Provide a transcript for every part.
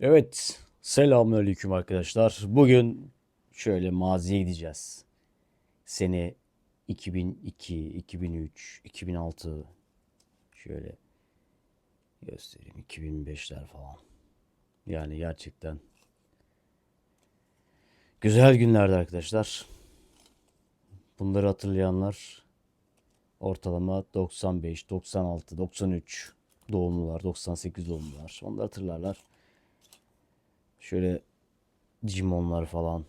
Evet, selamünaleyküm arkadaşlar. Bugün şöyle maziye gideceğiz. Sene 2002, 2003, 2006 şöyle göstereyim 2005'ler falan. Yani gerçekten güzel günlerdi arkadaşlar. Bunları hatırlayanlar ortalama 95, 96, 93 doğumlular, 98 doğumlular. Onları hatırlarlar. Şöyle Digimon'lar falan.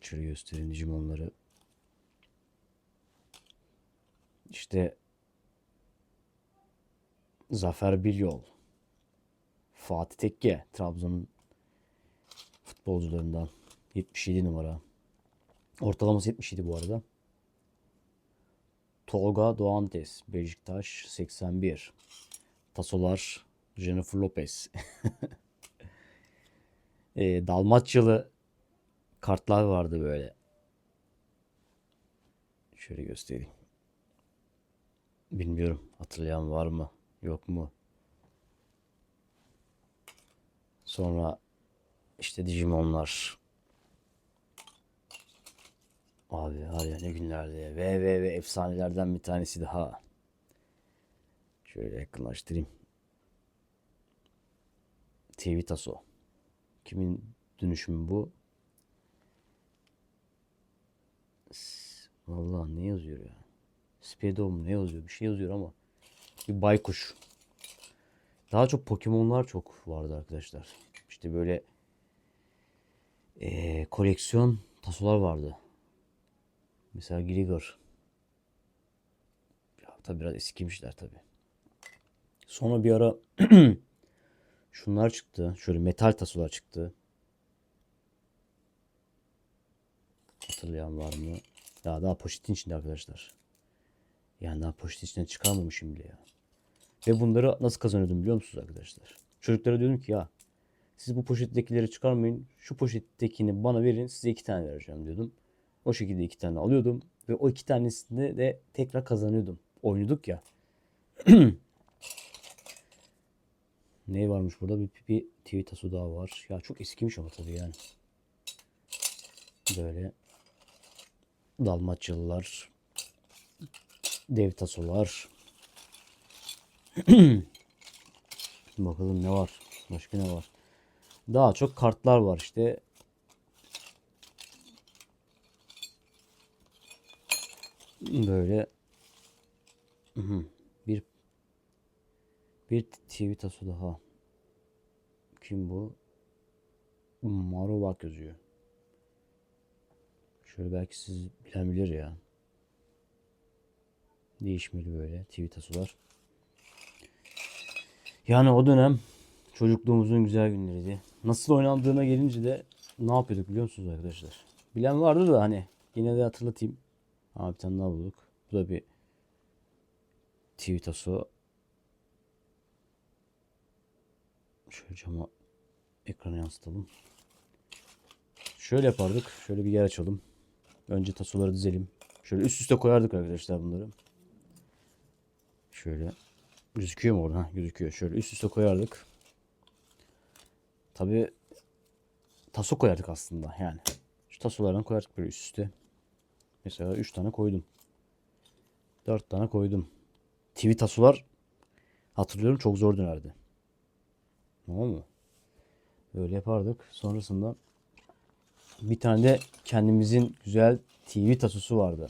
Şöyle göstereyim Digimon'ları. İşte Zafer Bilyol. Fatih Tekke. Trabzon'un futbolcularından. 77 numara. Ortalaması 77 bu arada. Tolga Doğantes. Beşiktaş 81. Tasolar Jennifer Lopez. e, Dalmaçyalı kartlar vardı böyle. Şöyle göstereyim. Bilmiyorum hatırlayan var mı yok mu? Sonra işte Digimon'lar. Abi ya ne. Ve ve ve efsanelerden bir tanesi daha. Şöyle yakınlaştırayım. TV Taso. Kimin dönüşümü bu? Vallahi ne yazıyor ya? Speedo mu ne yazıyor? Bir şey yazıyor ama. Bir baykuş. Daha çok Pokemon'lar çok vardı arkadaşlar. İşte böyle eee, koleksiyon tasolar vardı. Mesela Grigor. Ya tabi biraz eskimişler tabi. Sonra bir ara şunlar çıktı. Şöyle metal tasolar çıktı. Hatırlayan var mı? Ya daha poşetin içinde arkadaşlar. Yani daha poşetin içinden çıkarmamışım bile ya. Ve bunları nasıl kazanıyordum biliyor musunuz arkadaşlar? Çocuklara diyordum ki ya siz bu poşettekileri çıkarmayın. Şu poşettekini bana verin size iki tane vereceğim diyordum. O şekilde iki tane alıyordum. Ve o iki tanesini de tekrar kazanıyordum. Oynuyorduk ya. Ne varmış burada? Bir, bir TV taso daha var. Ya çok eskimiş ama tabii yani. Böyle Dalmaçyalılar, dev tasolar. Bakalım ne var? Başka ne var? Daha çok kartlar var işte. Böyle bir bir TV taso daha. Kim bu? Marovak yazıyor. Şöyle belki siz bilen bilir ya. Değişmeli böyle TV tasolar. Yani o dönem çocukluğumuzun güzel günleriydi. Nasıl oynandığına gelince de ne yapıyorduk biliyor musunuz arkadaşlar? Bilen vardır da hani yine de hatırlatayım. Abi bir tane daha bulduk. Bu da bir TV taso. Şöyle cama ekranı yansıtalım. Şöyle yapardık. Şöyle bir yer açalım. Önce tasoları dizelim. Şöyle üst üste koyardık arkadaşlar bunları. Şöyle. Gözüküyor mu orada? Ha, gözüküyor. Şöyle üst üste koyardık. Tabi taso koyardık aslında yani. Şu tasolardan koyardık böyle üst üste. Mesela 3 tane koydum. 4 tane koydum. TV tasolar hatırlıyorum çok zor dönerdi. Tamam mı? Böyle yapardık. Sonrasında bir tane de kendimizin güzel TV tasosu vardı.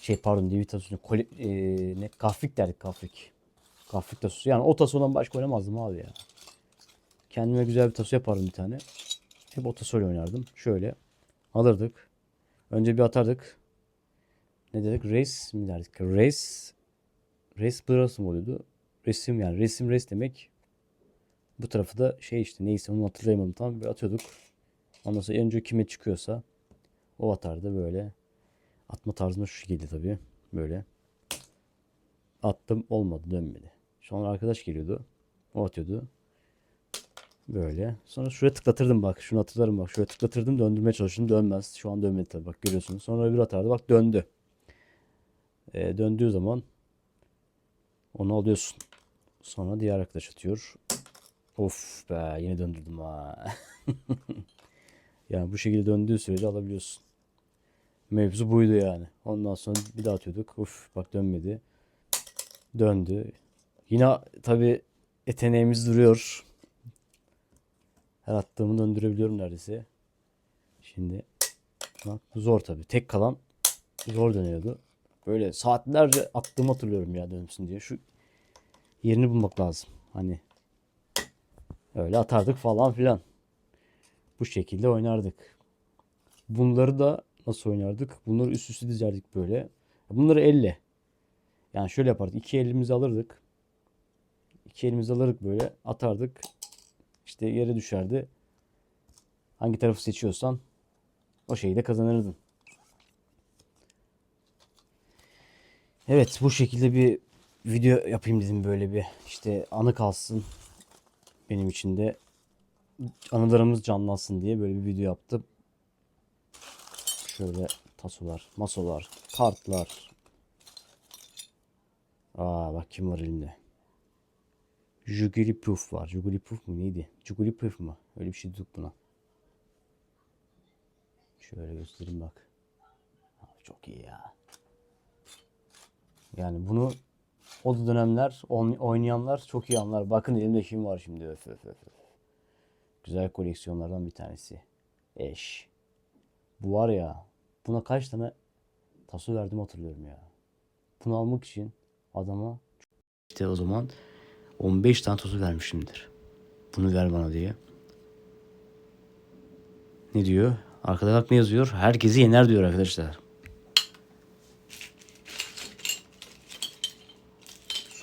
Şey pardon TV tasosu koli, e, ne kafrik derdik kafrik. Kafrik tasosu. Yani o tasodan başka oynamazdım abi ya. Kendime güzel bir taso yapardım bir tane. Hep o tasoyla oynardım. Şöyle alırdık. Önce bir atardık. Ne dedik? Race mi derdik? Race Race burası mı oluyordu? Resim yani. Resim res demek. Bu tarafı da şey işte neyse onu hatırlayamadım tam bir atıyorduk. Ondan sonra önce kime çıkıyorsa o atardı böyle. Atma tarzında şu şekilde tabii. Böyle. Attım olmadı dönmedi. Sonra arkadaş geliyordu. O atıyordu. Böyle. Sonra şuraya tıklatırdım bak. Şunu hatırlarım bak. Şuraya tıklatırdım döndürmeye çalıştım. Dönmez. Şu an dönmedi tabii bak görüyorsunuz. Sonra bir atardı bak döndü. Ee, döndüğü zaman onu alıyorsun. Sonra diğer arkadaş atıyor. Of be yine döndürdüm ha. yani bu şekilde döndüğü sürece alabiliyorsun. Mevzu buydu yani. Ondan sonra bir daha atıyorduk. Uf bak dönmedi. Döndü. Yine tabi yeteneğimiz duruyor. Her attığımı döndürebiliyorum neredeyse. Şimdi bak zor tabi. Tek kalan zor dönüyordu. Böyle saatlerce attığımı hatırlıyorum ya dönsün diye. Şu yerini bulmak lazım. Hani öyle atardık falan filan. Bu şekilde oynardık. Bunları da nasıl oynardık? Bunları üst üste dizerdik böyle. Bunları elle. Yani şöyle yapardık. İki elimizi alırdık. İki elimizi alırdık böyle. Atardık. İşte yere düşerdi. Hangi tarafı seçiyorsan o şeyi de kazanırdın. Evet bu şekilde bir video yapayım dedim böyle bir işte anı kalsın benim için de anılarımız canlansın diye böyle bir video yaptım. Şöyle tasolar, masolar, kartlar. Aa bak kim var elinde. Jugglypuff var. Jugglypuff mu neydi? Jugglypuff mu? Öyle bir şey dedik buna. Şöyle göstereyim bak. Çok iyi ya. Yani bunu o dönemler oynayanlar çok iyi anlar. Bakın elimde kim var şimdi. Öf, öf. öf. Güzel koleksiyonlardan bir tanesi. Eş. Bu var ya. Buna kaç tane taso verdim hatırlıyorum ya. Bunu almak için adama işte o zaman 15 tane taso vermişimdir. Bunu ver bana diye. Ne diyor? Arkada bak ne yazıyor? Herkesi yener diyor arkadaşlar.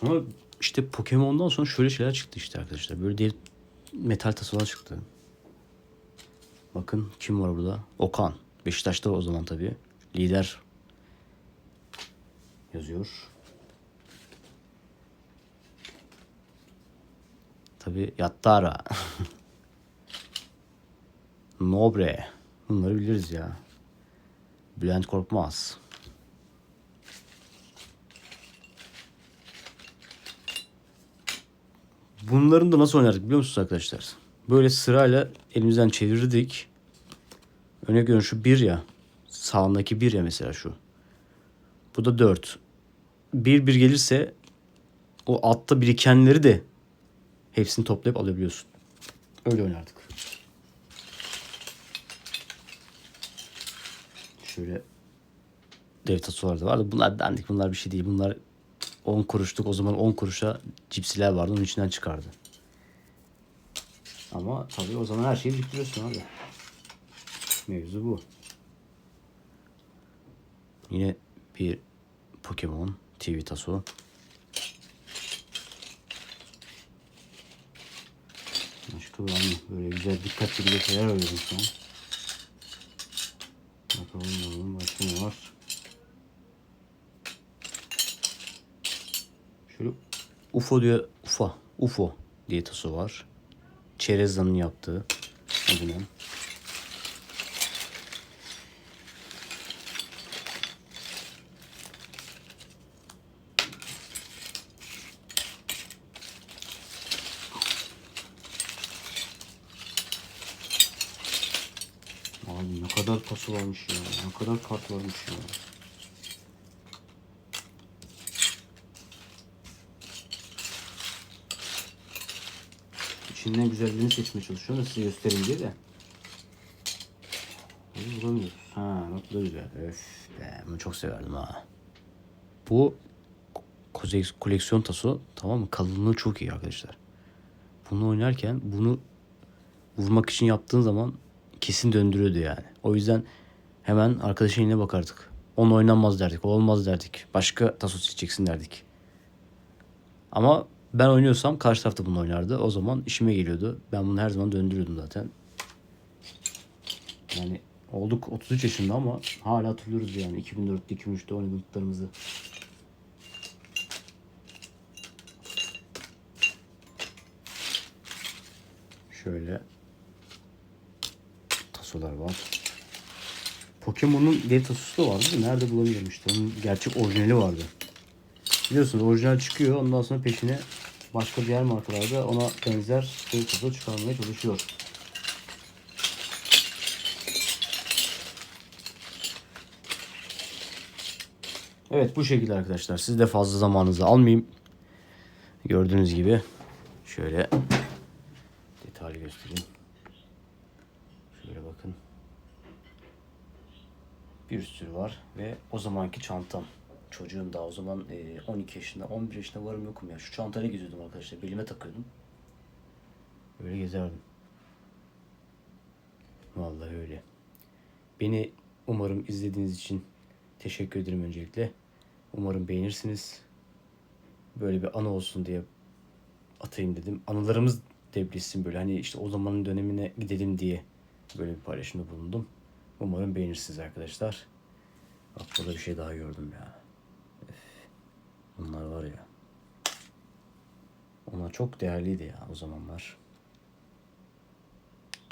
Sonra işte Pokemon'dan sonra şöyle şeyler çıktı işte arkadaşlar. Böyle dev metal tasolar çıktı. Bakın kim var burada? Okan. Beşiktaş'ta o zaman tabii. Lider yazıyor. Tabii Yattara. Nobre. Bunları biliriz ya. Bülent Korkmaz. Bunların da nasıl oynardık biliyor musunuz arkadaşlar? Böyle sırayla elimizden çevirirdik. Öne görün şu bir ya. Sağındaki bir ya mesela şu. Bu da dört. Bir bir gelirse o altta birikenleri de hepsini toplayıp alabiliyorsun. Öyle oynardık. Şöyle dev tasolar da vardı. Bunlar dandik bunlar bir şey değil. Bunlar 10 kuruşluk o zaman 10 kuruşa cipsiler vardı onun içinden çıkardı. Ama tabii o zaman her şeyi biriktiriyorsun abi. Mevzu bu. Yine bir Pokemon TV taso. Başka var mı? Böyle güzel dikkat çekici şeyler arıyorum şu an. Bakalım bakalım başka ne var? Şöyle UFO diyor. UFO. UFO diye taso var. Çerezdan'ın yaptığı. Adının. Abi ne kadar taso varmış ya. Ne kadar kart varmış ya. İçinden güzelliğini seçmeye çalışıyorum da size göstereyim diye de. Bunu bulamıyoruz. Ha bak bu da güzel. Öf be bunu çok severdim ha. Bu koleksiyon taso tamam mı? Kalınlığı çok iyi arkadaşlar. Bunu oynarken bunu vurmak için yaptığın zaman kesin döndürüyordu yani. O yüzden hemen arkadaşın eline bakardık. On oynanmaz derdik. Olmaz derdik. Başka taso seçeceksin derdik. Ama ben oynuyorsam karşı tarafta bunu oynardı. O zaman işime geliyordu. Ben bunu her zaman döndürüyordum zaten. Yani olduk 33 yaşında ama hala hatırlıyoruz yani 2004'te 2003'te oynadıklarımızı. Şöyle tasolar var. Pokemon'un dev tasosu da vardı nerede bulamıyorum işte. Onun gerçek orijinali vardı. Biliyorsunuz orijinal çıkıyor ondan sonra peşine başka diğer markalarda ona benzer bir taso çıkarmaya çalışıyor. Evet bu şekilde arkadaşlar. Siz de fazla zamanınızı almayayım. Gördüğünüz gibi şöyle detaylı göstereyim. Şöyle bakın. Bir sürü var ve o zamanki çantam. Çocuğum daha o zaman e, 12 yaşında, 11 yaşında varım yokum ya. Şu çantayla geziyordum arkadaşlar. Belime takıyordum. Böyle gezerdim. Vallahi öyle. Beni umarım izlediğiniz için teşekkür ederim öncelikle. Umarım beğenirsiniz. Böyle bir anı olsun diye atayım dedim. Anılarımız devrilsin böyle. Hani işte o zamanın dönemine gidelim diye böyle bir paylaşımda bulundum. Umarım beğenirsiniz arkadaşlar. Bak bir şey daha gördüm ya. Bunlar var ya. Onlar çok değerliydi ya o zamanlar.